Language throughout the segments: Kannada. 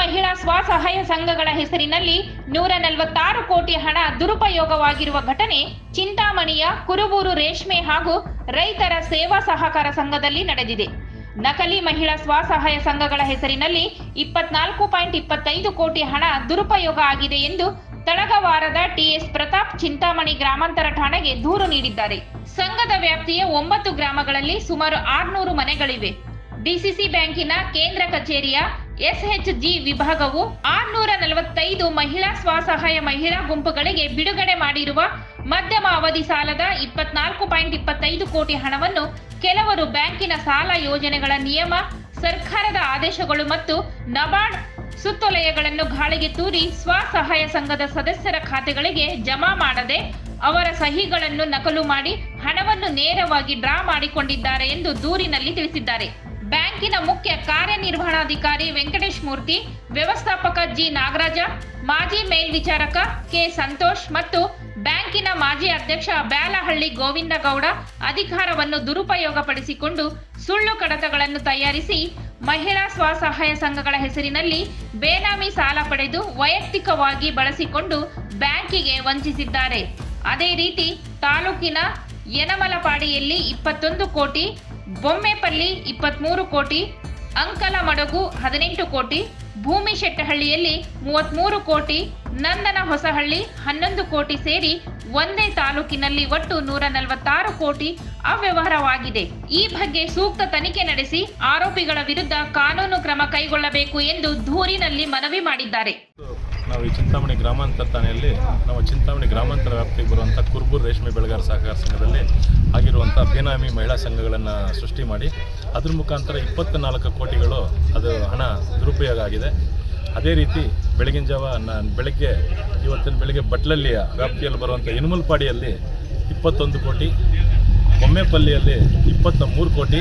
ಸ್ವಸಹಾಯ ಸಂಘಗಳ ಹೆಸರಿನಲ್ಲಿ ನೂರ ನಲವತ್ತಾರು ಕೋಟಿ ಹಣ ದುರುಪಯೋಗವಾಗಿರುವ ಘಟನೆ ಚಿಂತಾಮಣಿಯ ಕುರುಬೂರು ರೇಷ್ಮೆ ಹಾಗೂ ರೈತರ ಸೇವಾ ಸಹಕಾರ ಸಂಘದಲ್ಲಿ ನಡೆದಿದೆ. ನಕಲಿ ಮಹಿಳಾ ಸ್ವಸಹಾಯ ಸಂಘಗಳ ಹೆಸರಿನಲ್ಲಿ ಇಪ್ಪತ್ನಾಲ್ಕು ಪಾಯಿಂಟ್ ಇಪ್ಪತ್ತೈದು ಕೋಟಿ ಹಣ ದುರುಪಯೋಗ ಆಗಿದೆ ಎಂದು ತಳಗವಾರದ ಟಿಎಸ್ ಪ್ರತಾಪ್ ಚಿಂತಾಮಣಿ ಗ್ರಾಮಾಂತರ ಠಾಣೆಗೆ ದೂರು ನೀಡಿದ್ದಾರೆ. ಸಂಘದ ವ್ಯಾಪ್ತಿಯ ಒಂಬತ್ತು ಗ್ರಾಮಗಳಲ್ಲಿ ಸುಮಾರು ಆರ್ನೂರು ಮನೆಗಳಿವೆ. ಡಿಸಿಸಿ ಬ್ಯಾಂಕಿನ ಕೇಂದ್ರ ಕಚೇರಿಯ ಎಸ್ಎಚ್ಜಿ ವಿಭಾಗವು ಆರ್ನೂರ ನಲವತ್ತೈದು ಮಹಿಳಾ ಸ್ವಸಹಾಯ ಮಹಿಳಾ ಗುಂಪುಗಳಿಗೆ ಬಿಡುಗಡೆ ಮಾಡಿರುವ ಮಧ್ಯಮ ಅವಧಿ ಸಾಲದ ಇಪ್ಪತ್ನಾಲ್ಕು ಪಾಯಿಂಟ್ ಇಪ್ಪತ್ತೈದು ಕೋಟಿ ಹಣವನ್ನು ಕೆಲವರು ಬ್ಯಾಂಕಿನ ಸಾಲ ಯೋಜನೆಗಳ ನಿಯಮ, ಸರ್ಕಾರದ ಆದೇಶಗಳು ಮತ್ತು ನಬಾರ್ಡ್ ಸುತ್ತೋಲೆಯಗಳನ್ನು ಗಾಳಿಗೆ ತೂರಿ ಸ್ವಸಹಾಯ ಸಂಘದ ಸದಸ್ಯರ ಖಾತೆಗಳಿಗೆ ಜಮಾ ಮಾಡದೆ ಅವರ ಸಹಿಗಳನ್ನು ನಕಲು ಮಾಡಿ ಹಣವನ್ನು ನೇರವಾಗಿ ಡ್ರಾ ಮಾಡಿಕೊಂಡಿದ್ದಾರೆ ಎಂದು ದೂರಿನಲ್ಲಿ ತಿಳಿಸಿದ್ದಾರೆ. ಬ್ಯಾಂಕಿನ ಮುಖ್ಯ ಕಾರ್ಯನಿರ್ವಹಣಾಧಿಕಾರಿ ವೆಂಕಟೇಶ್ ಮೂರ್ತಿ, ವ್ಯವಸ್ಥಾಪಕ ಜಿ ನಾಗರಾಜ, ಮಾಜಿ ಮೇಲ್ವಿಚಾರಕ ಕೆ ಸಂತೋಷ್ ಮತ್ತು ಬ್ಯಾಂಕಿನ ಮಾಜಿ ಅಧ್ಯಕ್ಷ ಬ್ಯಾಲಹಳ್ಳಿ ಗೋವಿಂದಗೌಡ ಅಧಿಕಾರವನ್ನು ದುರುಪಯೋಗಪಡಿಸಿಕೊಂಡು ಸುಳ್ಳು ಕಡತಗಳನ್ನು ತಯಾರಿಸಿ ಮಹಿಳಾ ಸ್ವಸಹಾಯ ಸಂಘಗಳ ಹೆಸರಿನಲ್ಲಿ ಬೇನಾಮಿ ಸಾಲ ಪಡೆದು ವೈಯಕ್ತಿಕವಾಗಿ ಬಳಸಿಕೊಂಡು ಬ್ಯಾಂಕಿಗೆ ವಂಚಿಸಿದ್ದಾರೆ. ಅದೇ ರೀತಿ ತಾಲೂಕಿನ ಯನಮಲಪಾಡಿಯಲ್ಲಿ ಇಪ್ಪತ್ತೊಂದು ಕೋಟಿ ಬೊಮ್ಮೆಪಲ್ಲಿ ಇಪ್ಪತ್ಮೂರು ಕೋಟಿ ಅಂಕಲಮಡಗು ಹದಿನೆಂಟು ಕೋಟಿ, ಭೂಮಿಶೆಟ್ಟಹಳ್ಳಿಯಲ್ಲಿ ಮೂವತ್ಮೂರು ಕೋಟಿ, ನಂದನ ಹೊಸಹಳ್ಳಿ ಹನ್ನೊಂದು ಕೋಟಿ ಸೇರಿ ಒಂದೇ ತಾಲೂಕಿನಲ್ಲಿ ಒಟ್ಟು ನೂರ ನಲವತ್ತಾರು ಕೋಟಿ ಅವ್ಯವಹಾರವಾಗಿದೆ. ಈ ಬಗ್ಗೆ ಸೂಕ್ತ ತನಿಖೆ ನಡೆಸಿ ಆರೋಪಿಗಳ ವಿರುದ್ಧ ಕಾನೂನು ಕ್ರಮ ಕೈಗೊಳ್ಳಬೇಕು ಎಂದು ದೂರಿನಲ್ಲಿ ಮನವಿ ಮಾಡಿದ್ದಾರೆ. ನಾವು ಈ ಚಿಂತಾಮಣಿ ಗ್ರಾಮಾಂತರ ಠಾಣೆಯಲ್ಲಿ ನಮ್ಮ ಚಿಂತಾಮಣಿ ಗ್ರಾಮಾಂತರ ವ್ಯಾಪ್ತಿಗೆ ಬರುವಂಥ ಕುರ್ಬೂರು ರೇಷ್ಮೆ ಬೆಳೆಗಾರ ಸಹಕಾರ ಸಂಘದಲ್ಲಿ ಆಗಿರುವಂಥ ಬೇನಾಮಿ ಮಹಿಳಾ ಸಂಘಗಳನ್ನು ಸೃಷ್ಟಿ ಮಾಡಿ ಅದ್ರ ಮುಖಾಂತರ ಇಪ್ಪತ್ತ ನಾಲ್ಕು ಕೋಟಿಗಳು ಅದು ಹಣ ದುರುಪಯೋಗ ಆಗಿದೆ. ಅದೇ ರೀತಿ ಬೆಳಗಿನ ಜಾವ ನಾನು ಬೆಳಗ್ಗೆ ಇವತ್ತಿನ ಬೆಳಗ್ಗೆ ಬಟ್ಲಲ್ಲಿಯ ವ್ಯಾಪ್ತಿಯಲ್ಲಿ ಬರುವಂಥ ಇನುಮಲ್ಪಾಡಿಯಲ್ಲಿ ಇಪ್ಪತ್ತೊಂದು ಕೋಟಿ ಬೊಮ್ಮೆಪಲ್ಲಿಯಲ್ಲಿ ಇಪ್ಪತ್ತ ಮೂರು ಕೋಟಿ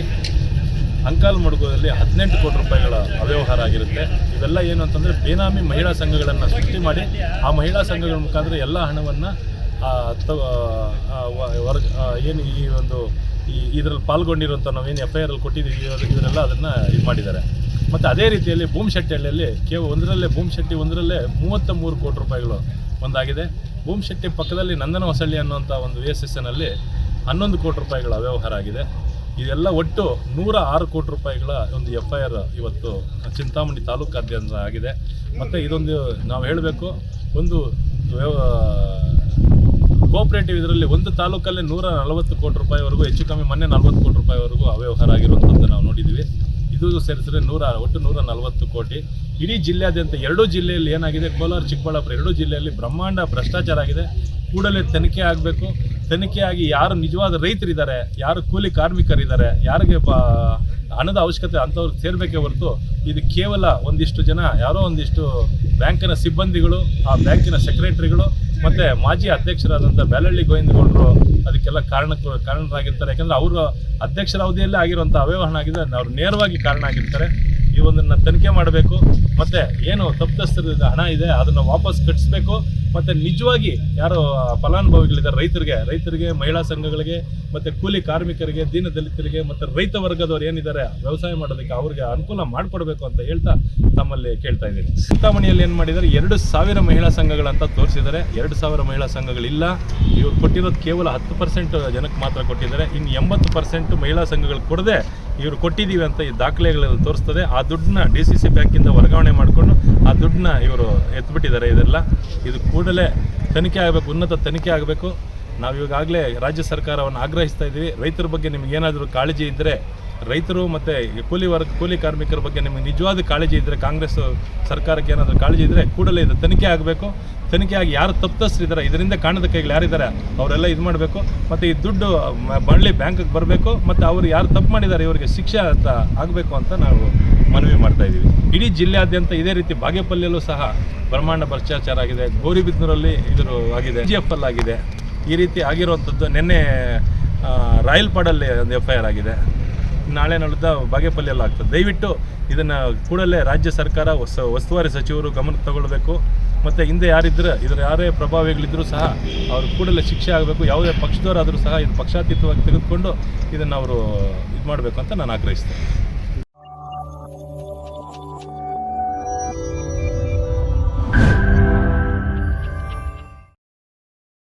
ಅಂಕಾಲ್ ಮಡುಗುದಲ್ಲಿ ಹದಿನೆಂಟು ಕೋಟಿ ರೂಪಾಯಿಗಳ ಅವ್ಯವಹಾರ ಆಗಿರುತ್ತೆ. ಇವೆಲ್ಲ ಏನು ಅಂತಂದರೆ ಬೇನಾಮಿ ಮಹಿಳಾ ಸಂಘಗಳನ್ನು ಸೃಷ್ಟಿ ಮಾಡಿ, ಆ ಮಹಿಳಾ ಸಂಘಗಳ ಮುಖಾಂತರ ಎಲ್ಲ ಹಣವನ್ನು ವರ್ಗ ಏನು ಈ ಒಂದು, ಈ, ಇದರಲ್ಲಿ ಪಾಲ್ಗೊಂಡಿರುವಂಥ ನಾವೇನು ಎಫ್ ಐ ಅಲ್ಲಿ ಕೊಟ್ಟಿದ್ದೀವಿ ಇವರೆಲ್ಲ ಅದನ್ನು ಇದು ಮಾಡಿದ್ದಾರೆ. ಮತ್ತು ಅದೇ ರೀತಿಯಲ್ಲಿ ಭೂಮಿಶೆಟ್ಟಿಹಳ್ಳಿಯಲ್ಲಿ ಕೇವಲ ಒಂದರಲ್ಲೇ ಭೂಮಿಶೆಟ್ಟಿ ಒಂದರಲ್ಲೇ ಮೂವತ್ತ ಮೂರು ಕೋಟಿ ರೂಪಾಯಿಗಳು ಒಂದಾಗಿದೆ. ಭೂಮಿಶೆಟ್ಟಿ ಪಕ್ಕದಲ್ಲಿ ನಂದನ ಹೊಸಳ್ಳಿ ಅನ್ನುವಂಥ ಒಂದು ವಿ ಎಸ್ ಎಸ್ ಎನ್ನಲ್ಲಿ ಹನ್ನೊಂದು ಕೋಟಿ ರೂಪಾಯಿಗಳ ಅವ್ಯವಹಾರ ಆಗಿದೆ. ಇದೆಲ್ಲ ಒಟ್ಟು ನೂರ ಆರು ಕೋಟಿ ರೂಪಾಯಿಗಳ ಒಂದು ಎಫ್ ಐ ಆರ್ ಇವತ್ತು ಚಿಂತಾಮಣಿ ತಾಲೂಕಾದ್ಯಂತ ಆಗಿದೆ. ಮತ್ತು ಇದೊಂದು ನಾವು ಹೇಳಬೇಕು, ಒಂದು ಕೋಆಪರೇಟಿವ್ ಇದರಲ್ಲಿ ಒಂದು ತಾಲೂಕಲ್ಲಿ ನೂರ ನಲವತ್ತು ಕೋಟಿ ರೂಪಾಯಿವರೆಗೂ, ಹೆಚ್ಚು ಕಮ್ಮಿ ಮೊನ್ನೆ ನಲವತ್ತು ಕೋಟಿ ರೂಪಾಯಿವರೆಗೂ ಅವ್ಯವಹಾರ ಆಗಿರುವಂಥದ್ದು ನಾವು ನೋಡಿದ್ದೀವಿ. ಇದು ಸೇರಿಸಿದ್ರೆ ನೂರ, ಒಟ್ಟು ನೂರ ನಲವತ್ತು ಕೋಟಿ. ಇಡೀ ಜಿಲ್ಲೆಯಾದ್ಯಂತ ಎರಡೂ ಜಿಲ್ಲೆಯಲ್ಲಿ ಏನಾಗಿದೆ? ಕೋಲಾರ, ಚಿಕ್ಕಬಳ್ಳಾಪುರ ಎರಡೂ ಜಿಲ್ಲೆಯಲ್ಲಿ ಬ್ರಹ್ಮಾಂಡ ಭ್ರಷ್ಟಾಚಾರ ಆಗಿದೆ. ಕೂಡಲೇ ತನಿಖೆ ಆಗಬೇಕು. ತನಿಖೆಯಾಗಿ ಯಾರು ನಿಜವಾದ ರೈತರಿದ್ದಾರೆ, ಯಾರು ಕೂಲಿ ಕಾರ್ಮಿಕರಿದ್ದಾರೆ, ಯಾರಿಗೆ ಹಣದ ಅವಶ್ಯಕತೆ ಅಂಥವ್ರು ಸೇರಬೇಕೇ ಹೊರತು ಇದು ಕೇವಲ ಒಂದಿಷ್ಟು ಜನ, ಯಾರೋ ಒಂದಿಷ್ಟು ಬ್ಯಾಂಕಿನ ಸಿಬ್ಬಂದಿಗಳು, ಆ ಬ್ಯಾಂಕಿನ ಸೆಕ್ರೆಟರಿಗಳು, ಮತ್ತು ಮಾಜಿ ಅಧ್ಯಕ್ಷರಾದಂಥ ಬ್ಯಾಲಳ್ಳಿ ಗೋವಿಂದಗೌಡರು ಅದಕ್ಕೆಲ್ಲ ಕಾರಣಕ್ಕೂ ಕಾರಣರಾಗಿರ್ತಾರೆ. ಯಾಕಂದರೆ ಅವರು ಅಧ್ಯಕ್ಷರ ಅವಧಿಯಲ್ಲೇ ಆಗಿರುವಂಥ ಅವ್ಯವಹಾರ ಆಗಿದೆ ಅವ್ರು ನೇರವಾಗಿ ಕಾರಣ ಆಗಿರ್ತಾರೆ. ಈ ಒಂದನ್ನು ತನಿಖೆ ಮಾಡಬೇಕು, ಮತ್ತು ಏನು ತಪ್ಪಿತಸ್ಥರ ಹಣ ಇದೆ, ಅದನ್ನು ವಾಪಸ್ ಕಟ್ಟಿಸ್ಬೇಕು ಮತ್ತು ನಿಜವಾಗಿ ಯಾರು ಫಲಾನುಭವಿಗಳಿದ್ದಾರೆ, ರೈತರಿಗೆ ರೈತರಿಗೆ, ಮಹಿಳಾ ಸಂಘಗಳಿಗೆ, ಮತ್ತು ಕೂಲಿ ಕಾರ್ಮಿಕರಿಗೆ, ದೀನ ದಲಿತರಿಗೆ, ಮತ್ತು ರೈತ ವರ್ಗದವ್ರು ಏನಿದ್ದಾರೆ, ವ್ಯವಸಾಯ ಮಾಡೋದಕ್ಕೆ ಅವ್ರಿಗೆ ಅನುಕೂಲ ಮಾಡಿಕೊಡ್ಬೇಕು ಅಂತ ಹೇಳ್ತಾ ತಮ್ಮಲ್ಲಿ ಕೇಳ್ತಾ ಇದ್ದೀನಿ. ಚಿಂತಾಮಣಿಯಲ್ಲಿ ಏನು ಮಾಡಿದ್ದಾರೆ, ಎರಡು ಸಾವಿರ ಮಹಿಳಾ ಸಂಘಗಳಂತ ತೋರಿಸಿದ್ದಾರೆ. ಎರಡು ಸಾವಿರ ಮಹಿಳಾ ಸಂಘಗಳಿಲ್ಲ, ಇವ್ರು ಕೊಟ್ಟಿರೋದು ಕೇವಲ ಹತ್ತು ಪರ್ಸೆಂಟ್ ಜನಕ್ಕೆ ಮಾತ್ರ ಕೊಟ್ಟಿದ್ದಾರೆ. ಇನ್ನು ಎಂಬತ್ತು ಪರ್ಸೆಂಟ್ ಮಹಿಳಾ ಸಂಘಗಳು ಕೊಡದೆ ಇವರು ಕೊಟ್ಟಿದ್ದೀವಿ ಅಂತ ಈ ದಾಖಲೆಗಳನ್ನು ತೋರಿಸ್ತದೆ. ಆ ದುಡ್ಡನ್ನ ಡಿ ಸಿ ಸಿ ಬ್ಯಾಂಕಿಂದ ವರ್ಗಾವಣೆ ಮಾಡಿಕೊಂಡು ಆ ದುಡ್ಡನ್ನ ಇವರು ಎತ್ಬಿಟ್ಟಿದ್ದಾರೆ ಇದೆಲ್ಲ. ಇದು ಕೂಡಲೇ ತನಿಖೆ ಆಗಬೇಕು, ಉನ್ನತ ತನಿಖೆ ಆಗಬೇಕು. ನಾವು ಇವಾಗಲೇ ರಾಜ್ಯ ಸರ್ಕಾರವನ್ನು ಆಗ್ರಹಿಸ್ತಾ ಇದ್ದೀವಿ ರೈತರ ಬಗ್ಗೆ ನಿಮ್ಗೆ ಏನಾದರೂ ಕಾಳಜಿ ಇದ್ದರೆ ರೈತರು ಮತ್ತು ಕೂಲಿ ವರ್ಗ ಕೂಲಿ ಕಾರ್ಮಿಕರ ಬಗ್ಗೆ ನಿಮಗೆ ನಿಜವಾದ ಕಾಳಜಿ ಇದ್ದರೆ ಕಾಂಗ್ರೆಸ್ ಸರ್ಕಾರಕ್ಕೆ ಏನಾದರೂ ಕಾಳಜಿ ಇದ್ದರೆ ಕೂಡಲೇ ಇದು ತನಿಖೆ ಆಗಬೇಕು. ತನಿಖೆ ಆಗಿ ಯಾರು ತಪ್ಪಿಸ್ತಿದ್ದಾರೆ ಇದರಿಂದ ಕಾಣದ ಕೈಗಳು ಯಾರಿದ್ದಾರೆ, ಅವರೆಲ್ಲ ಇದು ಮಾಡಬೇಕು. ಮತ್ತು ಈ ದುಡ್ಡು ಬಳ್ಳಿ ಬ್ಯಾಂಕಿಗೆ ಬರಬೇಕು, ಮತ್ತು ಅವರು ಯಾರು ತಪ್ಪು ಮಾಡಿದ್ದಾರೆ, ಇವರಿಗೆ ಶಿಕ್ಷೆ ಅಂತ ಆಗಬೇಕು ಅಂತ ನಾವು ಮನವಿ ಮಾಡ್ತಾ ಇದ್ದೀವಿ. ಇಡೀ ಜಿಲ್ಲೆಯಾದ್ಯಂತ ಇದೇ ರೀತಿ ಬಾಗೇಪಲ್ಲಿಯಲ್ಲೂ ಸಹ ಬ್ರಹ್ಮಾಂಡ ಭ್ರಷ್ಟಾಚಾರ ಆಗಿದೆ. ಗೋರಿಬಿದ್ನೂರಲ್ಲಿ ಇದ್ರು ಆಗಿದೆ. ಜಿ ಎಫ್ ಆಗಿದೆ. ಈ ರೀತಿ ಆಗಿರುವಂಥದ್ದು ನಿನ್ನೆ ರಾಯಲ್ ಪಾಡಲ್ಲಿ ಒಂದು ಎಫ್ ಐ ಆರ್ ಆಗಿದೆ. ನಾಳೆ ನಾಳಿದ್ದ ಬಾಗೇಪಲ್ಲಿಯಲ್ಲಿ ಆಗ್ತದೆ. ದಯವಿಟ್ಟು ಇದನ್ನು ಕೂಡಲೇ ರಾಜ್ಯ ಸರ್ಕಾರ ಹೊಸ ಉಸ್ತುವಾರಿ ಸಚಿವರು ಗಮನಕ್ಕೆ ತಗೊಳ್ಬೇಕು. ಮತ್ತು ಹಿಂದೆ ಯಾರಿದ್ದರೆ ಇದರ ಯಾರೇ ಪ್ರಭಾವಿಗಳಿದ್ದರೂ ಸಹ ಅವರು ಕೂಡಲೇ ಶಿಕ್ಷೆ ಆಗಬೇಕು. ಯಾವುದೇ ಪಕ್ಷದವರಾದರೂ ಸಹ ಇದು ಪಕ್ಷಾತೀತವಾಗಿ ತೆಗೆದುಕೊಂಡು ಇದನ್ನು ಅವರು ಇದು ಮಾಡಬೇಕು ಅಂತ ನಾನು ಆಗ್ರಹಿಸ್ತೇನೆ.